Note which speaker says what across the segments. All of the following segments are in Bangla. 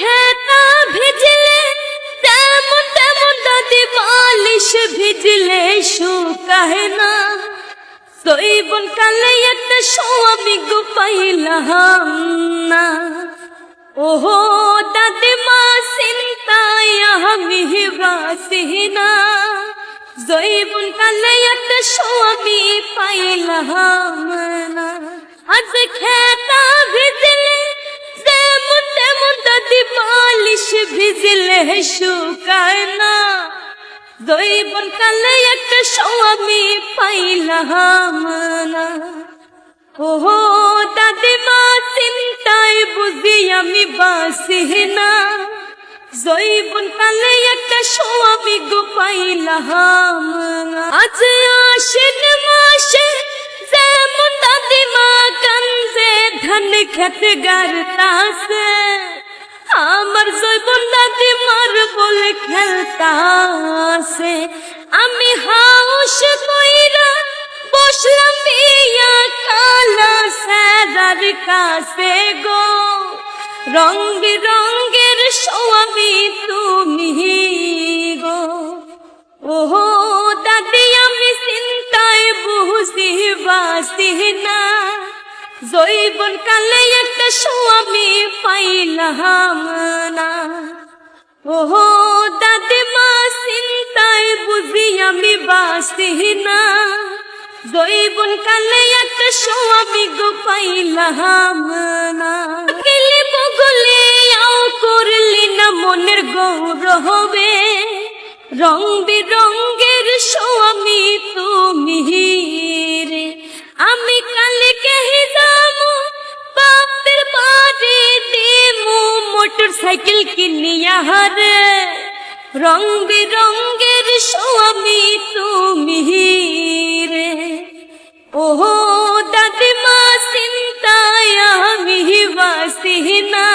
Speaker 1: খেতা ভিজলে, তেমন তেমন দাদি বালিশ ভিজলে শুকায় না সইবন কালে একটা স্বামী গো পাইলাম না। ওহো, দাদি মা, চিন্তায় আমি বাসিনা জৈবন কালে একটা স্বামী পাইলাম না। আজ খেতা ভিজলে শুকায় না জৈবন কালে একটা স্বামী পাইলাম না। ওহো দাদিমা চিন্তায় বুঝি আমি বাসি না। জৈবন কালে একটা স্বামী গো পাইলাম। আজ আশ্বিন মাসে যেমন দাদিমা কান্দে, ধান খেত গারতাছে। আমার জৈবন দাদিমার বলে খেলতাছে। আমি হাউস কইরা বসলাম বিয়া কালা সাদার কাছে গো। রং বিরঙ্গের স্বামী তুমি গো। ওহো, দাদি, আমি চিন্তায় বুঝি বাসি না। জৈবন কালে একটা স্বামী পাইলাম না ওহো দাদিমা চিন্তায় বুঝি আমি বাসি না জৈবন কালে একটা স্বামী গো পাইলাম না গেলে বগলে করলি না মনের গৌরবে রং বিরঙ্গের স্বামী তুমি রে আমি কালকে যাব মোটর সাইকেল কিনিয়া হারে রং বিরঙ্গের স্বামী তুমি রে। ওহো দাদিমা চিন্তায় আমি বাসি না।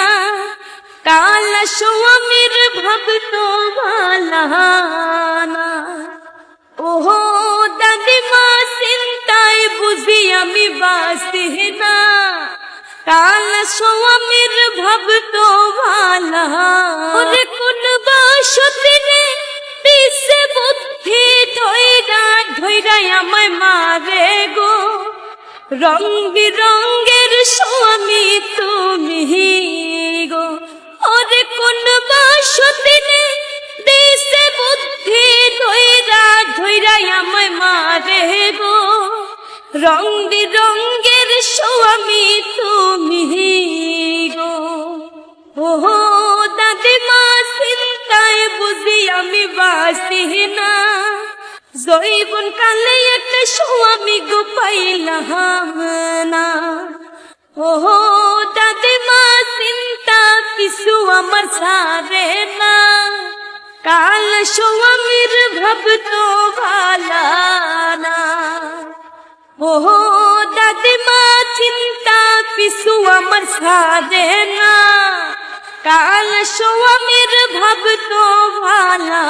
Speaker 1: কালা স্বামীর ভক্ত ভালানা ওহো দাদিমা চিন্তায় বুঝি আমি বাসি না। কাল স্বামীর ভক্ত বাসতিনে দিছে বুদ্ধি ধৈরা ধৈরা আমায় মারে গো। রং বিরঙ্গের স্বামী তুমি গো। ওরে কোন বাসতিনে দিছে বুদ্ধি ধৈরা ধৈরা আমায় মারে গো। রং বিরঙ্গের জৈবন কালে একটা স্বামী গো পাইলাম না। ওহো দাদিমা চিন্তা কিছু আমার সারে না। কাল স্বামীর ভাবত ভালা না। ওহো দাদিমা চিন্তা পিছু আমার সাদে না। কাল স্বামীর ভাবত ভালা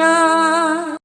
Speaker 1: না।